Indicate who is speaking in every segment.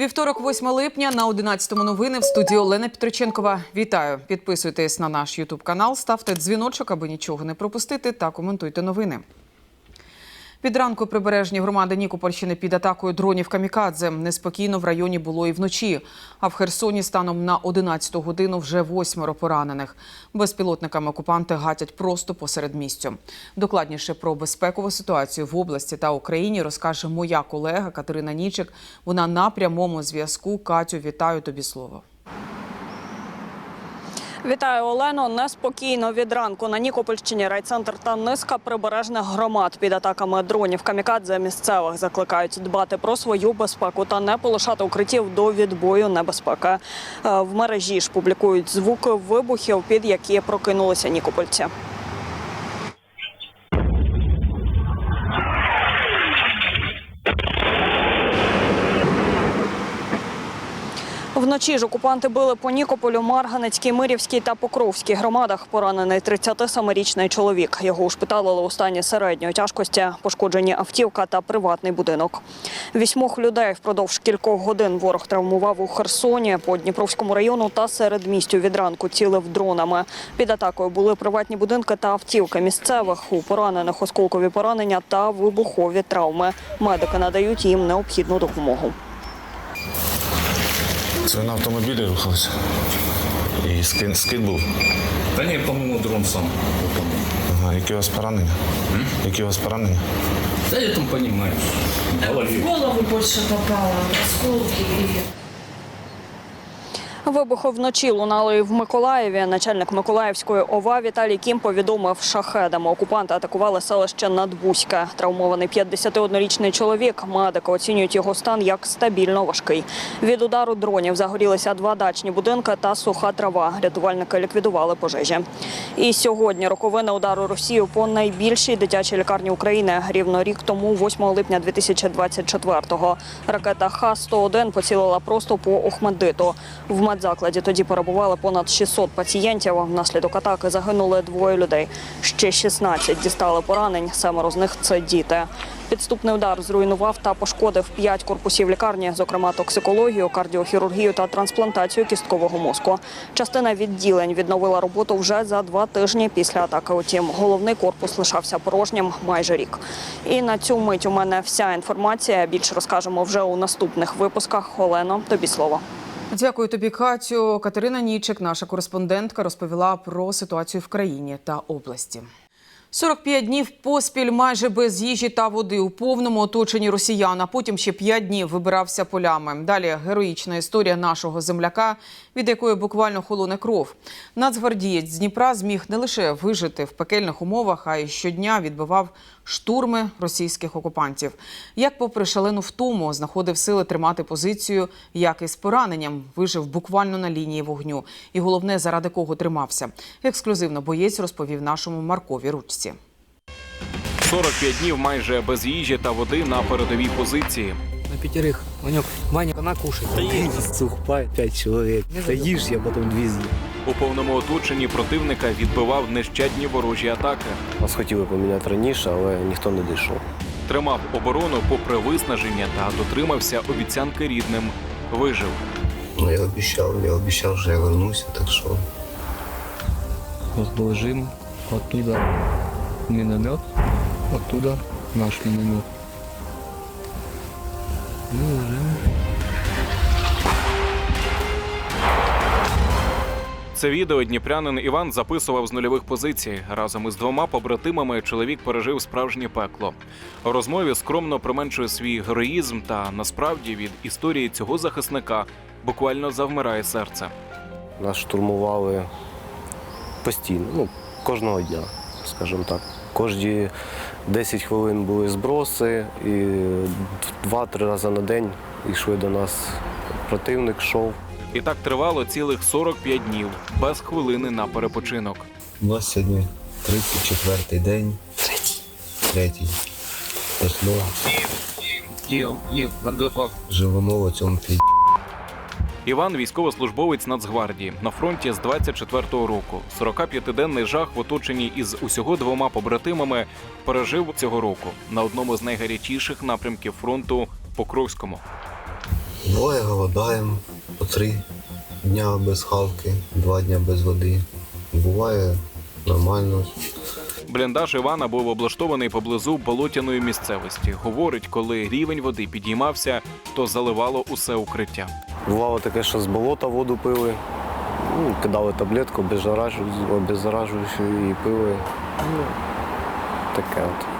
Speaker 1: Вівторок, 8 липня на 11 новини в студії Олена Петриченкова. Вітаю! Підписуйтесь на наш Ютуб канал, ставте дзвіночок, аби нічого не пропустити, та коментуйте новини. Під ранку прибережні громади Нікопольщини під атакою дронів камікадзе. Неспокійно в районі було і вночі. А в Херсоні станом на 11 годину вже восьмеро поранених. Безпілотниками окупанти гатять просто посеред місцю. Докладніше про безпекову ситуацію в області та Україні розкаже моя колега Катерина Нічик. Вона на прямому зв'язку. Катю, вітаю тобі слово.
Speaker 2: Вітаю Олено. Неспокійно від ранку на Нікопольщині райцентр та низка прибережних громад під атаками дронів камікадзе місцевих закликають дбати про свою безпеку та не полишати укриттів до відбою небезпеки. Е, В мережі ж публікують звуки вибухів, під які прокинулися нікопольці. Вночі ж окупанти били по Нікополю, Марганецькій, Мирівській та Покровській громадах. Поранений 37-річний чоловік. Його ушпиталили у стані середньої тяжкості, пошкоджені автівка та приватний будинок. Вісьмох людей впродовж кількох годин ворог травмував у Херсоні, по Дніпровському району та серед містю від ранку цілив дронами. Під атакою були приватні будинки та автівки місцевих. У поранених осколкові поранення та вибухові травми. Медики надають їм необхідну допомогу.
Speaker 3: Це на автомобілі рухався. І скид, скид був?
Speaker 4: Та ні, по-моєму, дрон сам виконав.
Speaker 3: Ага, які у вас поранення? Які у вас поранення?
Speaker 4: Та я там розумію. В
Speaker 5: В голову больше попало, осколки и
Speaker 2: Вибухи вночі лунали в Миколаєві. Начальник Миколаївської ОВА Віталій Кім повідомив шахедами. Окупанти атакували селище Надбузьке. Травмований 51-річний чоловік. Медики оцінюють його стан як стабільно важкий. Від удару дронів загорілися два дачні будинки та суха трава. Рятувальники ліквідували пожежі. І сьогодні роковини удару Росію по найбільшій дитячій лікарні України. Рівно рік тому, 8 липня 2024-го. Ракета Х-101 поцілила просто по Охмадиту. В медзакладі тоді перебували понад 600 пацієнтів. Внаслідок атаки загинули двоє людей. Ще 16 дістали поранень. Семеро з них це діти. Підступний удар зруйнував та пошкодив п'ять корпусів лікарні, зокрема токсикологію, кардіохірургію та трансплантацію кісткового мозку. Частина відділень відновила роботу вже за два тижні після атаки. Утім, головний корпус лишався порожнім майже рік. І на цю мить у мене вся інформація. Більше розкажемо вже у наступних випусках. Олено, тобі слово.
Speaker 1: Дякую тобі, Катю. Катерина Нічик, наша кореспондентка, розповіла про ситуацію в країні та області. 45 днів поспіль майже без їжі та води у повному оточенні росіян. А потім ще 5 днів вибирався полями. Далі героїчна історія нашого земляка, від якої буквально холоне кров. Нацгвардієць з Дніпра зміг не лише вижити в пекельних умовах, а й щодня відбивав штурми російських окупантів. Як, попри шалену втому, знаходив сили тримати позицію, як і з пораненням вижив буквально на лінії вогню. І головне, заради кого тримався. Ексклюзивно боєць розповів нашому Маркові ручці.
Speaker 6: 45 днів майже без їжі та води на передовій позиції.
Speaker 7: На пятерых. Ванек, Ваня, она кушает.
Speaker 8: Да есть сухпай, пять человек. Да ешь я потом две з'їм.
Speaker 6: У повному оточенні противника відбивав нещадні ворожі атаки.
Speaker 8: Нас хотіли поміняти раніше, але ніхто не дійшов.
Speaker 6: Тримав оборону попри виснаження та дотримався обіцянки рідним. Вижив.
Speaker 9: Ну, я обещал, я обещал, что я вернусь, так что
Speaker 7: Разложим оттуда миномет, оттуда наш миномет. Ну, уже.
Speaker 6: Це відео дніпрянин Іван записував з нульових позицій. Разом із двома побратимами чоловік пережив справжнє пекло. У розмові скромно применшує свій героїзм та насправді від історії цього захисника буквально завмирає серце.
Speaker 8: Нас штурмували постійно, ну, кожного дня, скажімо так. Кожні 10 хвилин були зброси, і два-три рази на день йшли до нас противник, йшов.
Speaker 6: І так тривало цілих 45 днів без хвилини на перепочинок.
Speaker 9: у нас сьогодні 34-й день. Третій. Третій. Пішло. Живемо в цьому пі...
Speaker 6: Іван військовослужбовець Нацгвардії на фронті з 24-го року. 45-денний жах в оточенні із усього двома побратимами пережив цього року на одному з найгарячіших напрямків фронту Покровському.
Speaker 9: Буває, голодаємо по три дня без хавки, два дня без води. Буває нормально.
Speaker 6: Бліндаж Івана був облаштований поблизу болотяної місцевості. Говорить, коли рівень води підіймався, то заливало усе укриття.
Speaker 8: Бувало таке, що з болота воду пили, ну, кидали таблетку обеззаражуючу і пили. Ну, таке от.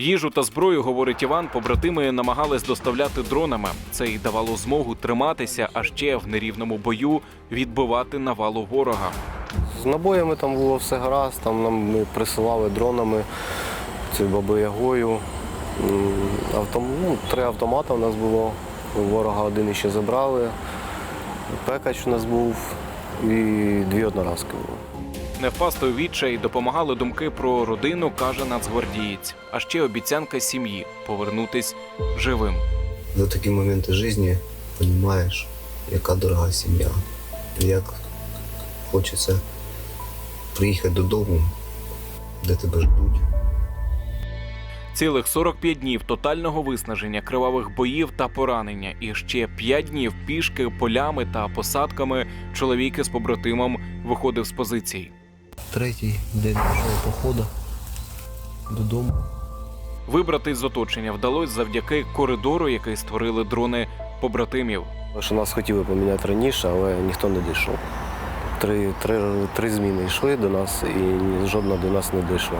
Speaker 6: Їжу та зброю, говорить Іван, побратими намагались доставляти дронами. Це й давало змогу триматися, а ще в нерівному бою відбивати навалу ворога.
Speaker 8: З набоями там було все гаразд, там нам ми присилали дронами цією бабоягою. Автом... Ну, три автомати у нас було. Ворога один іще забрали. Пекач у нас був і дві одноразки було.
Speaker 6: Не впасти у відчай допомагали думки про родину, каже нацгвардієць. А ще обіцянка сім'ї повернутись живим.
Speaker 9: За такі моменти життя розумієш, яка дорога сім'я. Як хочеться приїхати додому, де тебе ждуть.
Speaker 6: Цілих 45 днів тотального виснаження, кривавих боїв та поранення, і ще 5 днів пішки полями та посадками чоловік із побратимом виходив з позицій.
Speaker 7: Третій день нашого походу додому.
Speaker 6: Вибрати з оточення вдалося завдяки коридору, який створили дрони побратимів.
Speaker 8: Що нас хотіли поміняти раніше, але ніхто не дійшов. Три, три, три зміни йшли до нас і жодна до нас не дійшла.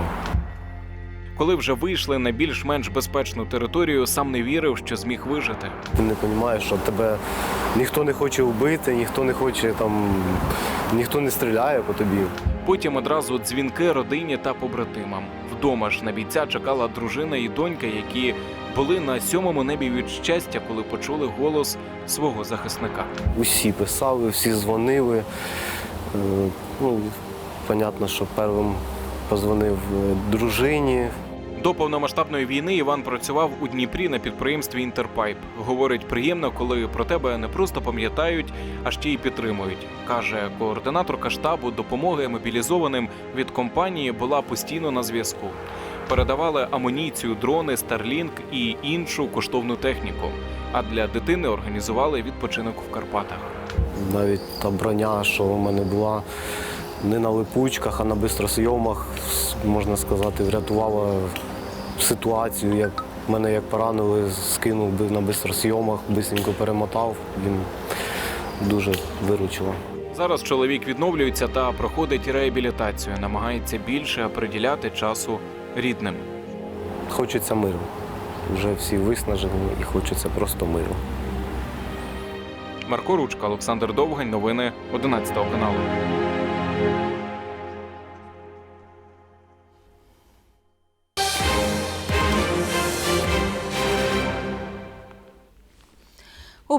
Speaker 6: Коли вже вийшли на більш-менш безпечну територію, сам не вірив, що зміг вижити.
Speaker 8: Ти не розумієш, що тебе ніхто не хоче вбити, ніхто не хоче там, ніхто не стріляє по тобі.
Speaker 6: Потім одразу дзвінки родині та побратимам. Вдома ж на бійця чекала дружина і донька, які були на сьомому небі від щастя, коли почули голос свого захисника.
Speaker 8: Усі писали, всі дзвонили. Е, Ну, понятно, що першим позвонив е, дружині.
Speaker 6: До повномасштабної війни Іван працював у Дніпрі на підприємстві Інтерпайп. Говорить, приємно, коли про тебе не просто пам'ятають, а ще й підтримують. каже координаторка штабу допомоги мобілізованим від компанії була постійно на зв'язку. Передавали амуніцію, дрони, Starlink і іншу коштовну техніку. А для дитини організували відпочинок в Карпатах.
Speaker 8: Навіть та броня, що в мене була не на липучках, а на бистросйомах, можна сказати, врятувала ситуацію. Як мене як поранили, скинув би на бистросйомах, бистренько перемотав. Він дуже виручило.
Speaker 6: Зараз чоловік відновлюється та проходить реабілітацію, намагається більше приділяти часу рідним.
Speaker 8: Хочеться миру. Вже всі виснажені і хочеться просто миру.
Speaker 6: Марко Ручка, Олександр Довгань. Новини 11 каналу.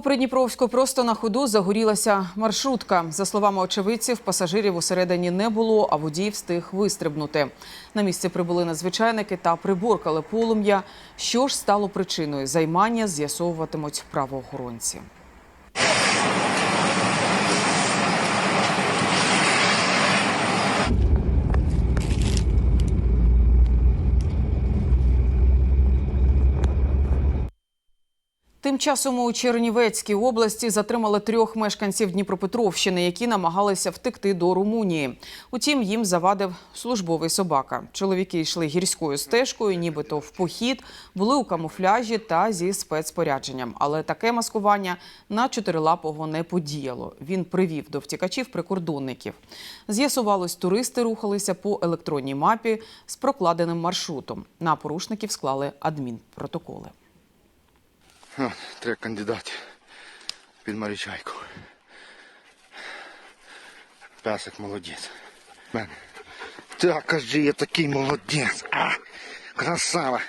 Speaker 1: У Придніпровську просто на ходу загорілася маршрутка. За словами очевидців, пасажирів усередині не було, а водій встиг вистрибнути. На місце прибули надзвичайники та приборкали полум'я. Що ж стало причиною займання, з'ясовуватимуть правоохоронці. Тим часом у Чернівецькій області затримали трьох мешканців Дніпропетровщини, які намагалися втекти до Румунії. Утім, їм завадив службовий собака. Чоловіки йшли гірською стежкою, нібито в похід, були у камуфляжі та зі спецпорядженням. Але таке маскування на чотирилапого не подіяло. Він привів до втікачів прикордонників. З'ясувалось, туристи рухалися по електронній мапі з прокладеним маршрутом. На порушників склали адмінпротоколи.
Speaker 10: Три кандидати під Марічайку. Песик молодець. Так, кажи, я такий молодець. А, красава.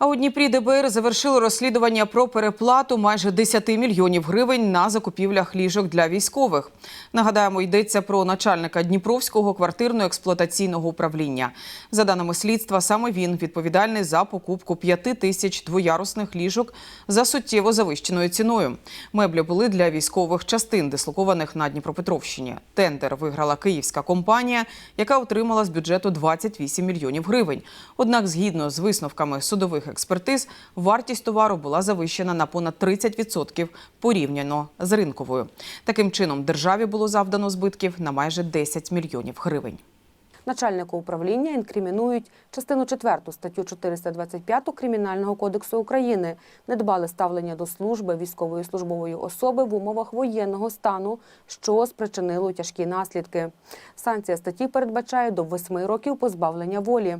Speaker 1: А у Дніпрі ДБР завершили розслідування про переплату майже 10 мільйонів гривень на закупівлях ліжок для військових. Нагадаємо, йдеться про начальника Дніпровського квартирно-експлуатаційного управління. За даними слідства, саме він відповідальний за покупку 5 тисяч двоярусних ліжок за суттєво завищеною ціною. Меблі були для військових частин, дислокованих на Дніпропетровщині. Тендер виграла київська компанія, яка отримала з бюджету 28 мільйонів гривень. Однак, згідно з висновками судових експертиз, вартість товару була завищена на понад 30% порівняно з ринковою. Таким чином, державі було завдано збитків на майже 10 мільйонів гривень.
Speaker 11: Начальнику управління інкримінують частину 4 статтю 425 Кримінального кодексу України. Недбале ставлення до служби військової службової особи в умовах воєнного стану, що спричинило тяжкі наслідки. Санкція статті передбачає до 8 років позбавлення волі.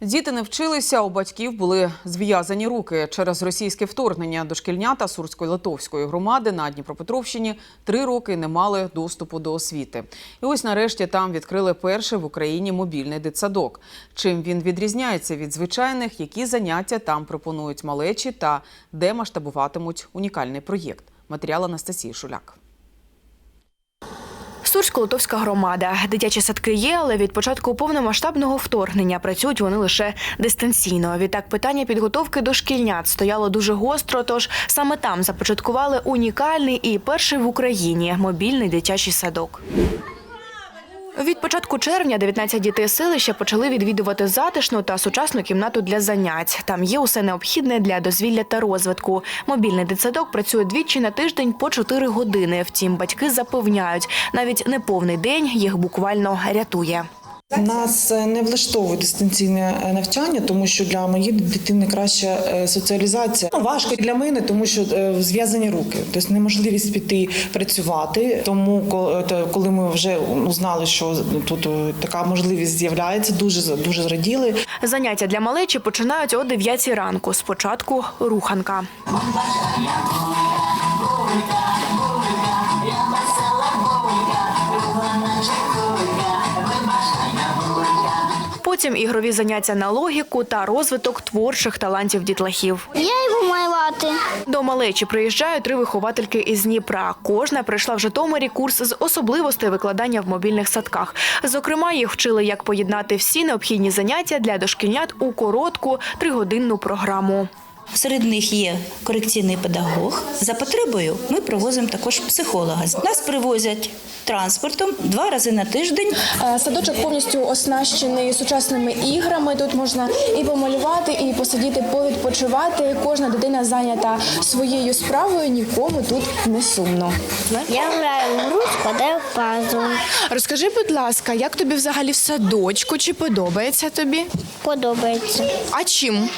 Speaker 1: Діти не вчилися, у батьків були зв'язані руки через російське вторгнення. Дошкільнята Сурської Литовської громади на Дніпропетровщині три роки не мали доступу до освіти. І ось нарешті там відкрили перший в Україні мобільний дитсадок. Чим він відрізняється від звичайних, які заняття там пропонують малечі та де масштабуватимуть унікальний проєкт. Матеріал Анастасії Шуляк.
Speaker 12: Сурсько-Литовська громада. Дитячі садки є, але від початку повномасштабного вторгнення працюють вони лише дистанційно. Відтак питання підготовки до шкільнят стояло дуже гостро. Тож саме там започаткували унікальний і перший в Україні мобільний дитячий садок. Від початку червня 19 дітей селища почали відвідувати затишну та сучасну кімнату для занять. Там є усе необхідне для дозвілля та розвитку. Мобільний дитсадок працює двічі на тиждень по 4 години. Втім, батьки запевняють, навіть неповний день їх буквально рятує.
Speaker 13: Нас е, не влаштовує дистанційне е, навчання, тому що для моєї дитини краща е, соціалізація. Ну, важко для мене, тому що зв'язані руки, тобто неможливість піти працювати. Тому ко- коли ми вже узнали, що тут така можливість з'являється, дуже дуже зраділи.
Speaker 12: Заняття для малечі починають о 9 ранку. Спочатку руханка. Потім ігрові заняття на логіку та розвиток творчих талантів дітлахів.
Speaker 14: Я його малювати.
Speaker 12: До малечі приїжджають три виховательки із Дніпра. Кожна прийшла в Житомирі курс з особливостей викладання в мобільних садках. Зокрема, їх вчили, як поєднати всі необхідні заняття для дошкільнят у коротку тригодинну програму.
Speaker 15: Серед них є корекційний педагог. За потребою ми привозимо також психолога. Нас привозять транспортом два рази на тиждень.
Speaker 14: Е, Садочок повністю оснащений сучасними іграми. Тут можна і помалювати, і посидіти, повідпочивати. Кожна дитина зайнята своєю справою, нікому тут не сумно.
Speaker 16: Я граю в гру, складаю пазл.
Speaker 17: Розкажи, будь ласка, як тобі взагалі в садочку? Чи подобається тобі?
Speaker 16: Подобається.
Speaker 17: А чим?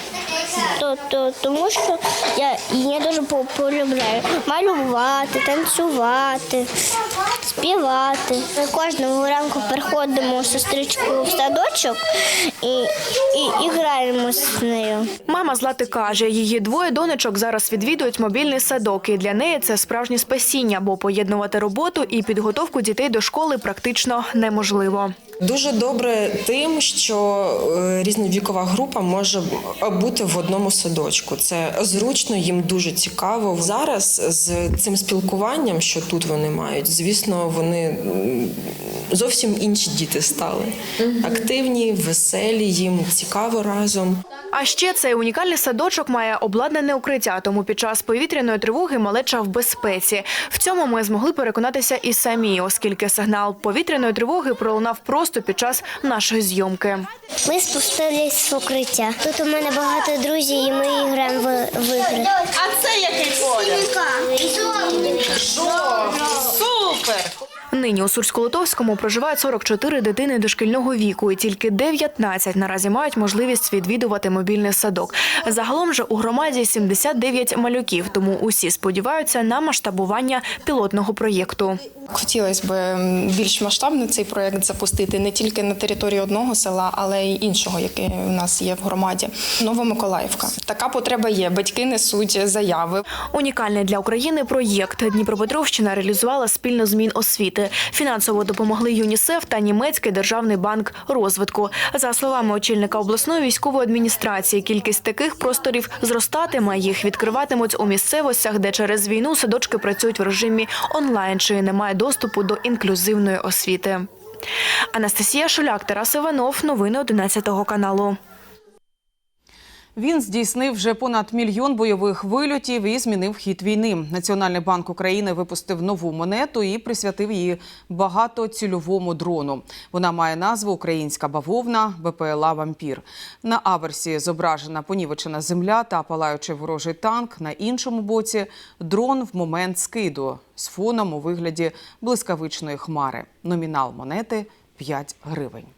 Speaker 16: То, то, тому що я, я дуже по- полюбляю малювати, танцювати, співати. Ми кожного ранку приходимо з сестричкою в садочок і, і, і граємо з нею.
Speaker 12: Мама Злати каже, її двоє донечок зараз відвідують мобільний садок, і для неї це справжнє спасіння, бо поєднувати роботу і підготовку дітей до школи практично неможливо.
Speaker 18: Дуже добре тим, що різновікова група може бути в одному садочку. Це зручно, їм дуже цікаво. Зараз з цим спілкуванням, що тут вони мають, звісно, вони зовсім інші діти стали. Активні, веселі, їм цікаво разом.
Speaker 12: А ще цей унікальний садочок має обладнане укриття, тому під час повітряної тривоги малеча в безпеці. В цьому ми змогли переконатися і самі, оскільки сигнал повітряної тривоги пролунав просто під час нашої зйомки.
Speaker 16: Ми спустились в укриття. Тут у мене багато друзів, і ми граємо в, в ігри.
Speaker 5: А це який
Speaker 1: Супер!
Speaker 12: Нині у Сурсько-Литовському проживають 44 дитини дошкільного віку, і тільки 19 наразі мають можливість відвідувати мобільний садок. Загалом же у громаді 79 малюків, тому усі сподіваються на масштабування пілотного проєкту.
Speaker 19: Хотілося б більш масштабно цей проект запустити не тільки на території одного села, але й іншого, яке у нас є в громаді. Новомиколаївка. Така потреба є. Батьки несуть заяви.
Speaker 12: Унікальний для України проєкт Дніпропетровщина реалізувала спільно з Міносвіти. Фінансово допомогли ЮНІСЕФ та Німецький державний банк розвитку. За словами очільника обласної військової адміністрації, кількість таких просторів зростатиме. Їх відкриватимуть у місцевостях, де через війну садочки працюють в режимі онлайн чи немає доступу до інклюзивної освіти. Анастасія Шуляк, Тарас Іванов. Новини 11 каналу.
Speaker 1: Він здійснив вже понад мільйон бойових вильотів і змінив хід війни. Національний банк України випустив нову монету і присвятив її багатоцільовому дрону. Вона має назву Українська бавовна БПЛА Вампір. На аверсі зображена понівечена земля та палаючий ворожий танк. На іншому боці дрон в момент скиду з фоном у вигляді блискавичної хмари. Номінал монети 5 гривень.